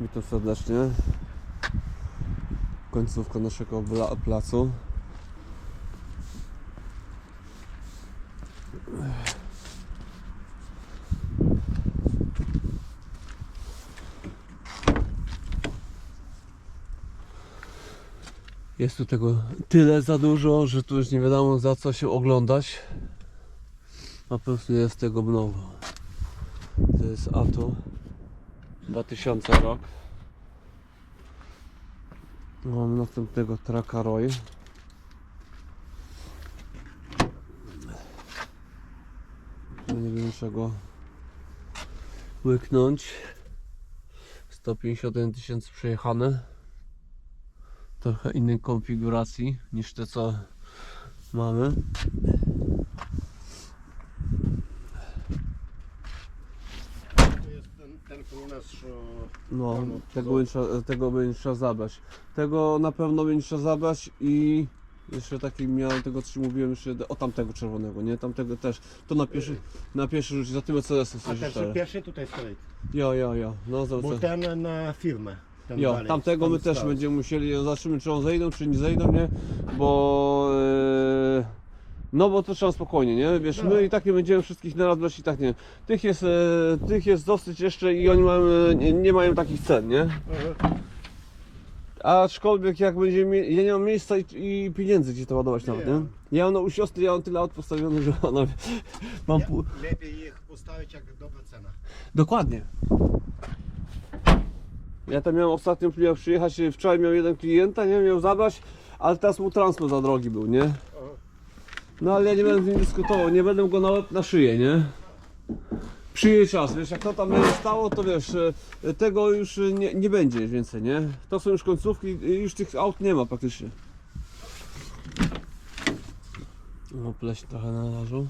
Witam serdecznie. Końcówka naszego placu. Jest tu tego tyle za dużo, że tu już nie wiadomo za co się oglądać. A po prostu jest tego mnogo. To jest Ato 2000 rok. Mamy następnego Traka Roy. Nie wiem czego łyknąć. 151 tysięcy przejechane. Trochę innej konfiguracji niż te co mamy. To jest no, tego by, trzeba, tego by trzeba zabrać. Tego na pewno by nie trzeba zabrać i jeszcze taki miałem tego, co ci mówiłem, jeszcze o tamtego czerwonego, nie? Tamtego też. To na pierwszy, na pierwszy rzucie, za tyle CS A ten pierwszy tutaj stoi. Jo, jo, jo. No, Bo ten na firmę. Jo, dalej, tamtego my też będziemy musieli, zobaczymy czy on zejdą, czy nie zejdą, nie? Bo... Yy... No bo to trzeba spokojnie, nie? Wiesz, my no. i tak nie będziemy wszystkich naraz i tak nie. Tych jest, e, tych jest dosyć jeszcze i oni mają, e, nie, nie mają takich cen, nie? Mhm. Aczkolwiek jak będzie mie- ja nie mam miejsca i, i pieniędzy gdzie to ładować nawet, nie? Ja mam no, u siostry, ja mam tyle aut postawionych, że ona... Mam pół... Lepiej ich postawić jak dobra cena. Dokładnie. Ja tam miałem ostatnio, miał przyjechać, e, wczoraj miał jeden klienta, nie miał zabrać, ale teraz mu transport za drogi był, nie? No ale ja nie będę z nim dyskutował, nie będę go na na szyję, nie? Przyjdzie czas, wiesz, jak to tam będzie stało, to wiesz, e, tego już e, nie, nie będzie więcej, nie? To są już końcówki e, już tych aut nie ma praktycznie. No pleś trochę należał.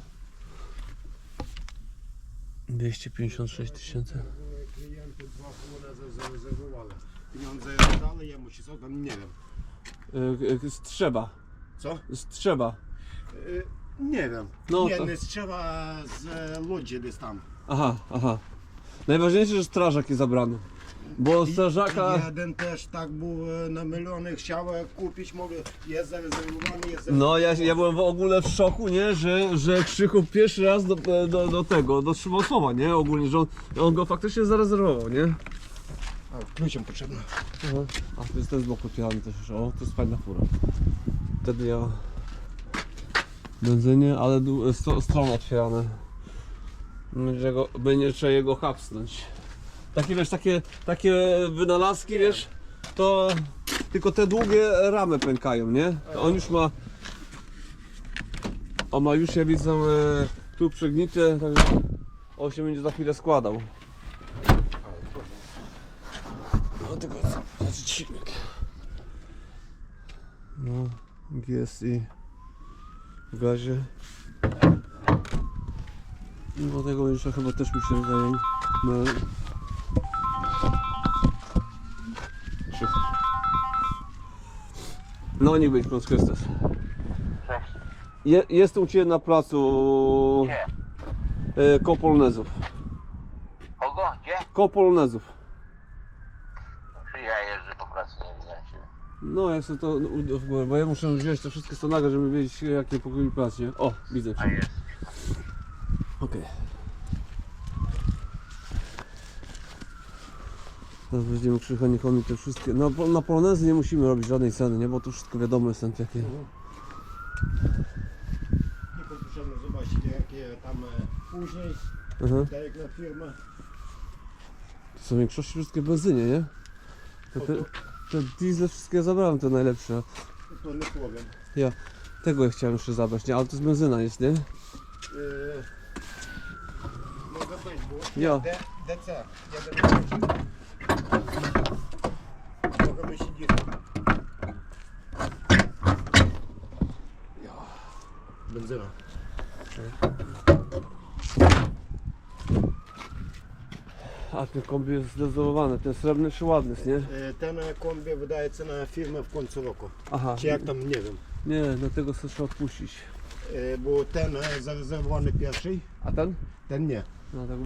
256 tysięcy. Klienty dwa kule zarezerwowane. Pieniądze dali jemu się co? Nie wiem. Trzeba. Co? Trzeba. Е, Nie wiem. No nie, to- nie strzela z e, Łodzi gdzieś tam. Aha, aha. Najważniejsze, że strażak jest zabrany. Bo strażaka... Jeden też tak był e, namylony, chciał e, kupić, mówię, jest zarezerwowany, jest No ja, ja byłem w ogóle w szoku, nie? Że, że Krzychu pierwszy raz do, do, do tego, dotrzymał słowa, nie? Ogólnie, że on, on go faktycznie zarezerwował, nie? A, kluczem potrzebno. Aha. A to jest ten z boku otwierany też o, to jest fajna fura. Wtedy ja... Benzynie, ale sto, strony otwierane. Będzie, go, będzie trzeba jego hapsnąć. Takie wiesz, takie, takie wynalazki, wiesz, to tylko te długie ramy pękają, nie? To on już ma... On ma już, ja widzę, e, tu przegnite, także on się będzie za chwilę składał. No tylko co? Znaczy silnik. No, GSI w gazie. No tego jeszcze chyba też mi się wydaje. No. No niech będzie pan Chrystus. Cześć. Je, jestem u Ciebie na placu Gdzie? e, Kopolnezów. Kogo? Gdzie? Kopolnezów. Czy ja jeżdżę po pracy, nie widzę ciebie. No jak sobie to u- w górę, bo ja muszę wziąć te wszystkie stonaga, żeby wiedzieć jakie pokój plac, nie? O, widzę A Cię. jest. Okej. Teraz będziemy krzychonichomi te wszystkie. No po- na polonezy nie musimy robić żadnej ceny, nie? Bo to wszystko wiadomo jest tam jakie. Tylko potrzebno zobaczyć jakie tam e, później, Aha. tak jak na firmę. To są w większości wszystkie benzynie, nie? Te, te, te diesle wszystkie zabrałem, te najlepsze. To nie powiem. Ja tego ja chciałem jeszcze zabrać, nie? Ale to z benzyna jest, nie? E, Może być, bo Ja. D, DC, jeden Trochę by się dziwił. Benzyna. A ten kombi jest zdezolowany, ten srebrny jeszcze ładny jest, nie? E, Ten e, kombi wydaje na firmę w końcu roku. Aha. Czy jak tam, nie wiem. Nie, dlatego sobie trzeba odpuścić. E, Bo ten e, zarezerwowany pierwszy, A ten? ten nie. No, tak,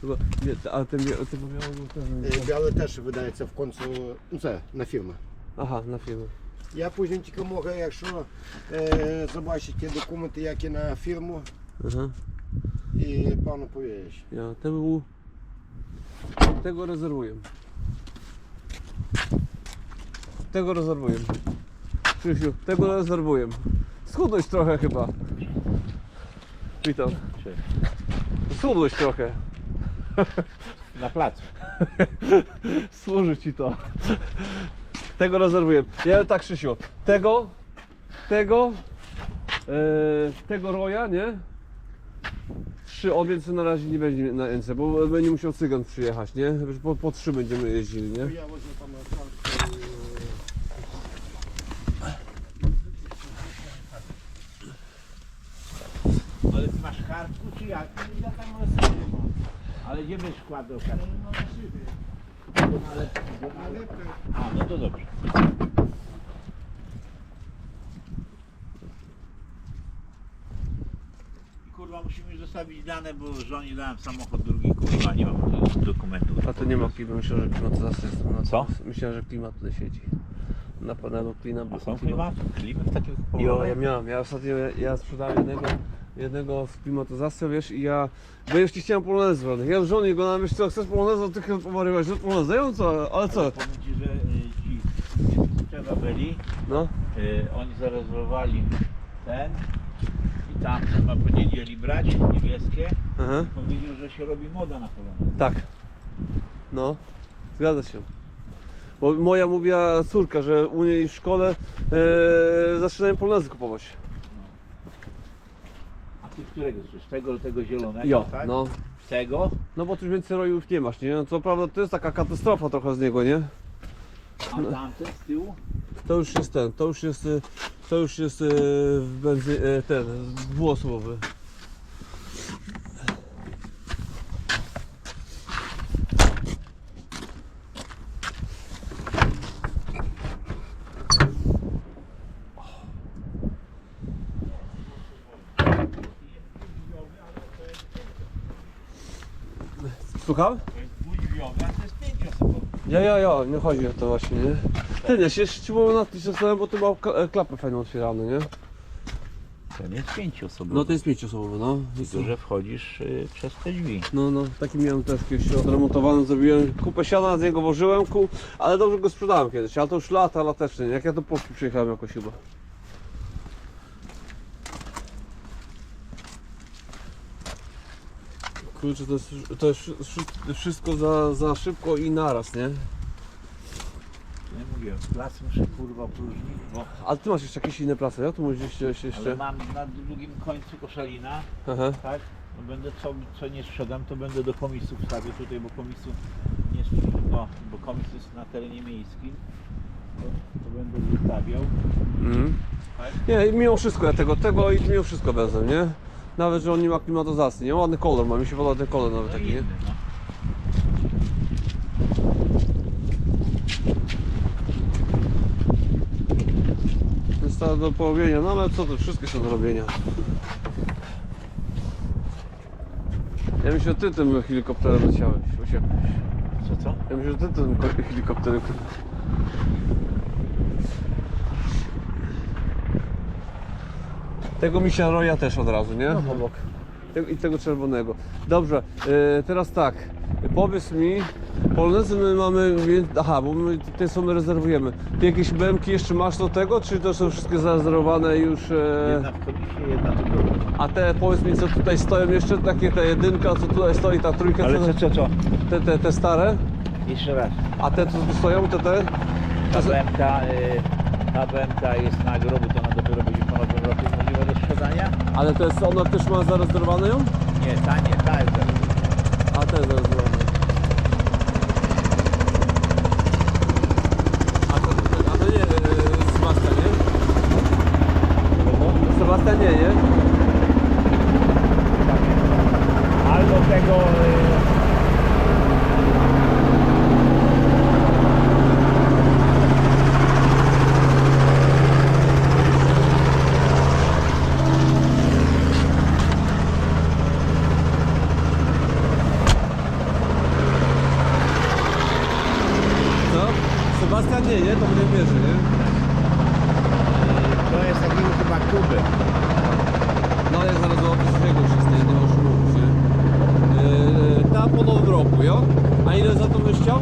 tylko, nie, ale ten, bia- ten biały był też... E, Białe też wyдається в końcu, ну це на фірму. Aha, na filmie. Я później тільки можу, якщо е, побачите документи, які на фірму, Aha. і пану повіриш. Ja, ten był... tego rezerwuję. Tego rezerwuję. Krzysiu, tego rezerwuję. Schudłeś trochę chyba. Witam. Schudłeś trochę. Na placu. Służy ci to. Tego rezerwuję. Ja tak, Krzysiu. Tego, tego, e, tego roja, nie? trzy, on więcej na razie nie będzie na NC, bo będzie musiał cygan przyjechać, nie? Po, po trzy będziemy jeździli, nie? Ja. Yy. Ale ty masz kartku czy jak? Ja tam sobie mam. Ale gdzie byś kładł kartkę? Ale... A, no to dobrze. Zostawić dane, bo żonie dałem samochód drugi, kurwa, nie mam dokumentów. A to nie ma klimat, myślę, że klimatyzacja jest tam na Co? Myślę, że klimat tutaj siedzi. Na panelu klina, A są klimat? Klimat takich Jo, ja miałem, ja ostatnio, ja sprzedałem jednego, jednego z klimatyzacją, wiesz, i ja, bo jeszcze chciałem polonez zwolnić. Ja w żonie go na wiesz co, chcesz polonez, to ty pomarywać, że polonez, dają co, ale co? Powiem ci, że y, ci trzeba byli, No, y, oni zarezerwowali ten tam chyba powiedzieli brać niebieskie. aha, Powiedział, że się robi moda na polonez. tak, no, zgadza się. Bo moja mówiła córka, że u niej w szkole e, zaczynają polonezy kupować. A ty którego chcesz? Tego, tego zielonego, Jo, tak? no, Tego? no bo tu już więcej rojów nie masz, nie? No, co prawda to jest taka katastrofa trochę z niego, nie? A tamten z tyłu? To już jest ten, to już jest, y, to już jest y, benzy, y, ten, dwuosobowy. Słucham? To jest dwudźwiowy, a to jest pięcioosobowy. Ja, ja, ja, nie chodzi o to właśnie, nie? Ten, ja się jeszcze ci było na tym zastanawiam, bo ty ma e, klapę fajną otwierane, nie? Ten jest pięcioosobowy. No to jest pięcioosobowy, no. Tylko, że wchodzisz y, przez te drzwi. No, no, taki miałem też kiedyś odremontowany, zrobiłem kupę siana, z niego włożyłem, ku, ale dobrze go sprzedałem kiedyś, ale to już lata, lateczne, nie? jak ja do Polski przyjechałem jakoś chyba. Kurczę, to jest, to jest wszy- wszystko za, za szybko i naraz, nie? Nie mówię, plac muszę kurwa opróżnić, bo Ale ty masz jeszcze jakieś inne prace, ja? Tu możesz jeszcze... ale mam na drugim końcu koszalina, Aha. tak? No będę co, co nie sprzedam, to będę do komisu wstawił tutaj, bo komisu nie sprzedam, no, bo komis jest na terenie miejskim. To, to będę wystawiał. Mhm. Tak? Nie, mimo wszystko ja tego, tego i mimo wszystko wezmę, nie? Nawet, że on nie ma klimatyzacji, nie? Ładny kolor ma, mi się podoba ten kolor nawet taki, nie? no. Jest to do porobienia, no ale co to, wszystkie są do robienia. Ja myślę, że ty tym helikopterem leciałeś, uciekłeś. Co, co? Ja myślę, że ty tym ko- helikopterem. Tego misia roja też od razu, nie? No, Obok. Tego, I tego czerwonego. Dobrze, e, teraz tak. Powiedz mi, polonezy my mamy, wie- aha, bo my te są rezerwujemy. Ty jakieś bębki jeszcze masz do tego, czy to są wszystkie zarezerwowane już? E, Jedna w komisie, jedna było. a te, powiedz mi, co tutaj stoją jeszcze, takie te jedynka, co tutaj stoi, ta trójka, Ale co, co, co, co? te, te, te stare? Jeszcze raz. A te, co tu stoją, te, te? Ta To są- y, ta BMK jest na grobu, to ona dopiero będzie po nowym roku możliwa do sprzedania? Ale to jest, ona też ma zarezerwowane ją? Nie, ta nie, ta jest zarezerwowana. A te zarezerwowane. A to, a to nie, e, Sebastian, nie? Sebastian nie, nie? Albo tego... y, Sebastian nie, nie? To mnie bierze, nie? To jest takiego chyba kuby. No ale zaraz jego wszystkie, nie możesz mówić, nie? Yy, ta po nowym roku, jo? A ile za to byś chciał?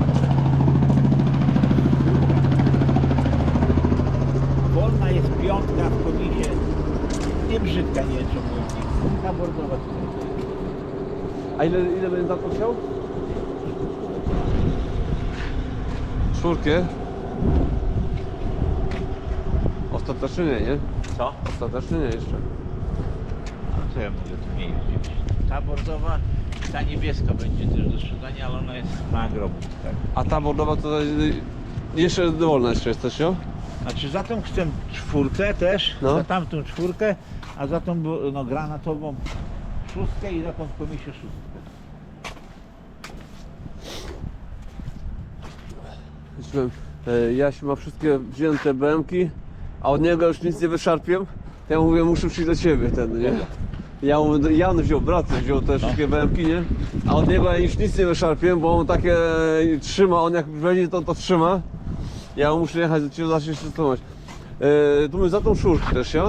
Wolna jest piątka w komisie. Nie brzydka, nie wiem czemu mówię. Ta bordowa tutaj. A ile, ile będę za to chciał? Czwórkę? Ostatecznie nie? Co? Ostatecznie nie jeszcze. No to ja mogę tu nie jeździć. Ta bordowa, ta niebieska będzie też do sprzedania, ale ona jest na grobu. Tak. A ta bordowa to jeszcze wolna jeszcze jesteś, jo? Znaczy za tą chcę czwórkę też, No. za tamtą czwórkę, a za tą no, granatową szóstkę i za tą w komisie szóstkę. E, Jaś ma wszystkie wzięte BMki, a od niego już nic nie wyszarpię. Ja mówię, muszę przyjść do ciebie ten, nie? Ja mówię, Jan wziął, brat wziął te wszystkie BMki, nie? A od niego ja już nic nie wyszarpię, bo on takie trzyma, on jak będzie to, to trzyma. Ja muszę jechać do ciebie, zacząć się stosować. E, tu mówię, za tą szurkę też, ja?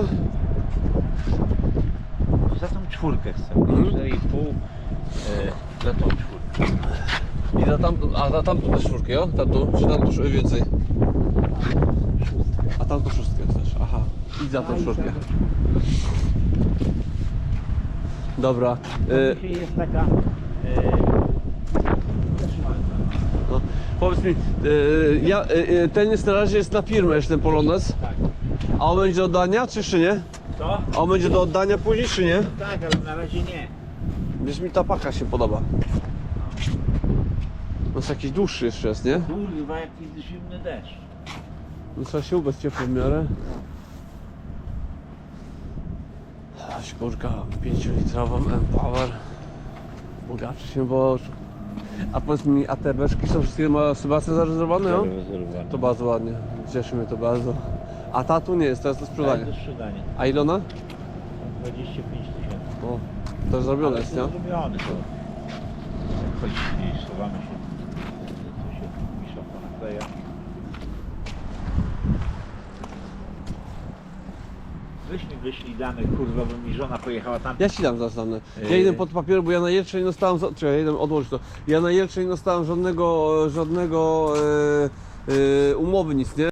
Za tą czwórkę chcę, Mhm. 4,5 e, za tą czwórkę. I za tamtą, a za tamtą też czwórkę, ja? Tamtą, czy tamtą sz- więcej? A tamtą szóstkę też, aha. I za tą czwórkę. Dobra. Dzisiaj jest taka ładna. No, powiedz mi, y, ja, y, y, ten jest na razie jest na firmę jeszcze ten Polones, Tak. a on będzie do oddania czy jeszcze nie? Co? A on będzie do oddania później czy nie? Tak, ale na razie nie. Wiesz mi ta paka się podoba. No jest jakiś dłuższy jeszcze jest, nie? Kurwa, jaki zimny deszcz. No trzeba się ubrać ciepło w miarę. A Sikorka 5-litrową M-Power. Bogaczy się, bo... A powiedz mi, a te beczki są wszystkie ma Sebastian zarezerwowane, no? Zarezerwowane. To To bardzo ładnie, cieszy mnie to bardzo. A ta tu nie jest, to jest do sprzedania. do sprzedania. A ile ona? 25 tysięcy. O, to jest zrobione jest, nie? Zrobiony to. Jak chodzi schowamy się. Weź mi wyślij dane, kurwa, bo mi żona pojechała tam. Ja ci dam zaraz dane. Ja Yy. idę pod papieru, bo ja na Jelcze nie dostałem, za- czekaj, ja idę odłożyć to. Ja na Jelcze nie dostałem żadnego, żadnego e, e, umowy, nic, nie?